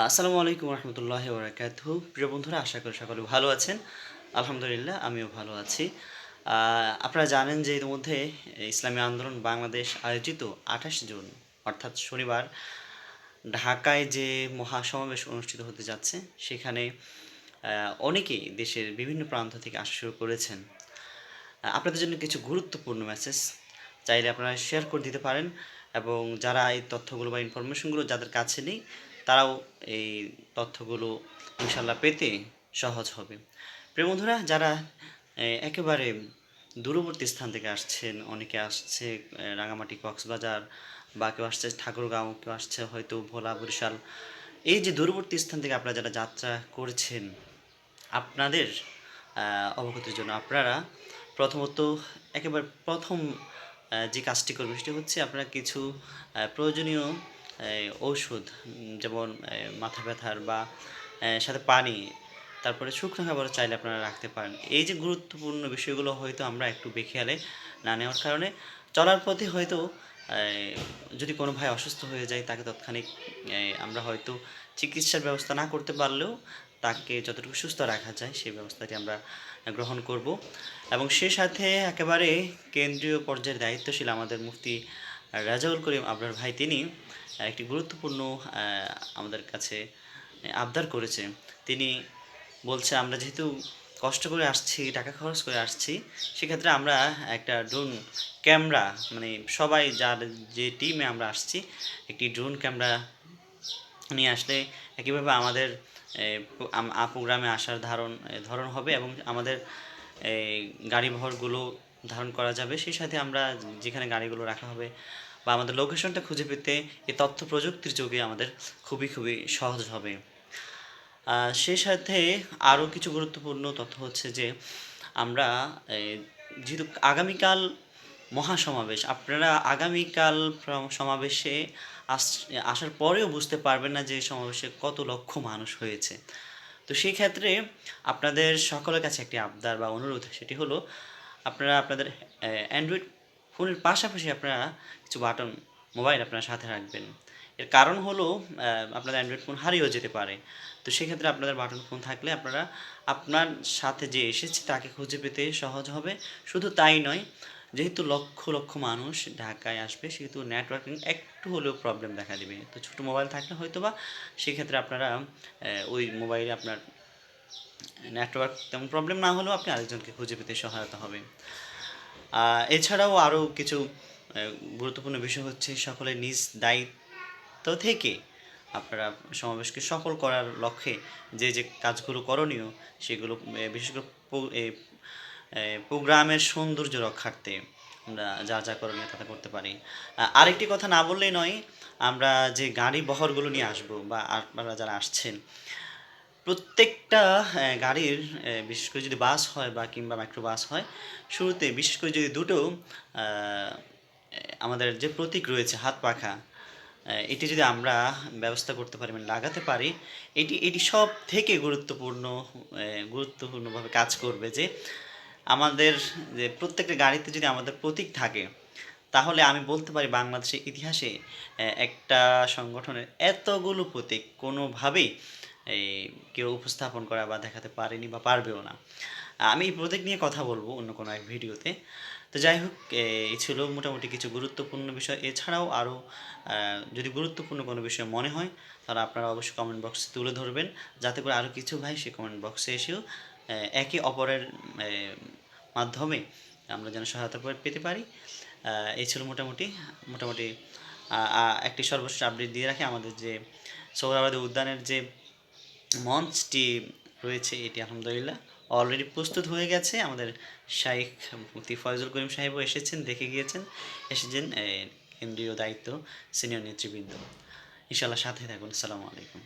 আসসালামু আলাইকুম রহমতুল্লাহ বরাকাত প্রিয় বন্ধুরা, আশা করি সকলে ভালো আছেন। আলহামদুলিল্লাহ, আমিও ভালো আছি। আপনারা জানেন যে ইতিমধ্যে ইসলামী আন্দোলন বাংলাদেশ আয়োজিত আঠাশ জুন, অর্থাৎ শনিবার, ঢাকায় যে মহাসমাবেশ অনুষ্ঠিত হতে যাচ্ছে, সেখানে অনেকেই দেশের বিভিন্ন প্রান্ত থেকে আসা শুরু করেছেন। আপনাদের জন্য কিছু গুরুত্বপূর্ণ মেসেজ চাইলে আপনারা শেয়ার করে দিতে পারেন এবং যারা এই তথ্যগুলো বা ইনফরমেশনগুলো যাদের কাছে নেই তারাও এই তথ্যগুলো ইনশাল্লাহ পেতে সহজ হবে। প্রিয় বন্ধুরা, যারা একেবারে দূরবর্তী স্থান থেকে আসছেন, অনেকে আসছে রাঙামাটি কক্সবাজার বা কেউ আসছে ঠাকুরগাঁও, কেউ আসছে হয়তো ভোলা, বরিশাল। এই যে দূরবর্তী স্থান থেকে আপনারা যারা যাত্রা করছেন, আপনাদের অবগতির জন্য আপনারা প্রথমত একেবারে প্রথম যে কাজটি করবেন সেটি হচ্ছে আপনারা কিছু প্রয়োজনীয় ঔষধ যেমন মাথা ব্যথার বা সাথে পানি, তারপরে শুকনো খাবার চাইলে আপনারা রাখতে পারেন। এই যে গুরুত্বপূর্ণ বিষয়গুলো হয়তো আমরা একটু বেখেয়ালে না নেওয়ার কারণে, চলার পথে হয়তো যদি কোনো ভাই অসুস্থ হয়ে যায়, তাকে তৎক্ষণিক আমরা হয়তো চিকিৎসার ব্যবস্থা না করতে পারলেও তাকে যতটুকু সুস্থ রাখা যায়, সেই ব্যবস্থাটি আমরা গ্রহণ করব। এবং সে সাথে একেবারে কেন্দ্রীয় পর্যায়ের দায়িত্বশীল আমাদের মুফতি রাজাউল করিম আবরার ভাই তিনি একটি গুরুত্বপূর্ণ আমাদের কাছে আবদার করেছে। তিনি বলছে আমরা যেহেতু কষ্ট করে আসছি টাকা খরচ করে আসছি সেক্ষেত্রে আমরা একটা ড্রোন ক্যামেরা মানে সবাই যার যে টিমে আমরা আসছি একটি ড্রোন ক্যামেরা নিয়ে আসলে একইভাবে আমাদের এ, প- আম- আপু গ্রামে আসার ধারণ ধরন হবে এবং আমাদের গাড়ি বহরগুলো ধারণ করা যাবে। সেই সাথে আমরা যেখানে গাড়িগুলো রাখা হবে বা আমাদের লোকেশনটা খুঁজে পেতে এই তথ্য প্রযুক্তির যুগে আমাদের খুবই খুবই সহজ হবে। সেই সাথে আরও কিছু গুরুত্বপূর্ণ তথ্য হচ্ছে যে, আমরা যেহেতু আগামীকাল মহাসমাবেশ, আপনারা আগামীকাল সমাবেশে আস- আসার পরেও বুঝতে পারবেন না যে সমাবেশে কত লক্ষ মানুষ হয়েছে। তো সেই ক্ষেত্রে আপনাদের সকলের কাছে একটি আবদার বা অনুরোধ, সেটি হলো আপনারা আপনাদের অ্যান্ড্রয়েড ফোনের পাশাপাশি আপনারা কিছু বাটন মোবাইল আপনারা সাথে রাখবেন। এর কারণ হলো আপনাদের অ্যান্ড্রয়েড ফোন হারিয়েও যেতে পারে। তো সেক্ষেত্রে আপনাদের বাটন ফোন থাকলে আপনারা আপনার সাথে যে এসেছে তাকে খুঁজে পেতে সহজ হবে। শুধু তাই নয়, যেহেতু লক্ষ লক্ষ মানুষ ঢাকায় আসবে, সেহেতু নেটওয়ার্কিং একটু হলেও প্রবলেম দেখা দেবে। তো ছোটো মোবাইল থাকলে হয়তো বা সেক্ষেত্রে আপনারা ওই মোবাইলে আপনার নেটওয়ার্ক তেমন প্রবলেম না হলেও আপনি আরেকজনকে খুঁজে পেতে সহায়তা হবে। এছাড়াও আরও কিছু গুরুত্বপূর্ণ বিষয় হচ্ছে সকলের নিজ দায়িত্ব থেকে আপনারা সমাবেশকে সফল করার লক্ষ্যে যে যে কাজগুলো করণীয় সেগুলো বিশেষ করে প্রোগ্রামের সৌন্দর্য রক্ষার্থে আমরা যা যা করণীয় তা করতে পারি। আরেকটি কথা না বললেই নয়, আমরা যে গাড়ি বহরগুলো নিয়ে আসব বা আপনারা যারা আসছেন প্রত্যেকটা গাড়ির বিশেষ করে যদি বাস হয় বা কিংবা মাইক্রো বাস হয়, শুরুতে বিশেষ করে যদি দুটো আমাদের যে প্রতীক রয়েছে হাত পাখা এটি যদি আমরা ব্যবস্থা করতে পারি মানে লাগাতে পারি, এটি এটি সব থেকে গুরুত্বপূর্ণ গুরুত্বপূর্ণভাবে কাজ করবে যে আমাদের যে প্রত্যেকটা গাড়িতে যদি আমাদের প্রতীক থাকে, তাহলে আমি বলতে পারি বাংলাদেশের ইতিহাসে একটা সংগঠনের এতগুলো প্রতীক কোনোভাবেই এই কেউ উপস্থাপন করা বা দেখাতে পারেনি বা পারবেও না। আমি এই প্রতীক নিয়ে কথা বলব অন্য কোনো এক ভিডিওতে। তো যাই হোক এই ছিল মোটামুটি কিছু গুরুত্বপূর্ণ বিষয়। এছাড়াও আরও যদি গুরুত্বপূর্ণ কোনো বিষয় মনে হয়, তাহলে আপনারা অবশ্যই কমেন্ট বক্সে তুলে ধরবেন। যাতে করে আরও কিছু ভাই সে কমেন্ট বক্সে এসেও একে অপরের মাধ্যমে আমরা যেন সহায়তা পেতে পারি। এই ছিল মোটামুটি মোটামুটি একটি সর্বশেষ আপডেট দিয়ে রাখি। আমাদের যে সৌরাবাদী উদ্যানের যে মঞ্চটি রয়েছে, এটি আলহামদুলিল্লাহ। অলরেডি প্রস্তুত হয়ে গেছে। আমাদের শাইখ মুফতি ফয়জুল করিম সাহেবও এসেছেন, দেখে গিয়েছেন। এসেছেন কেন্দ্রীয় দায়িত্ব, সিনিয়র নেতৃবৃন্দ। ইনশাল্লাহ সাথে থাকুন। আসসালামু আলাইকুম।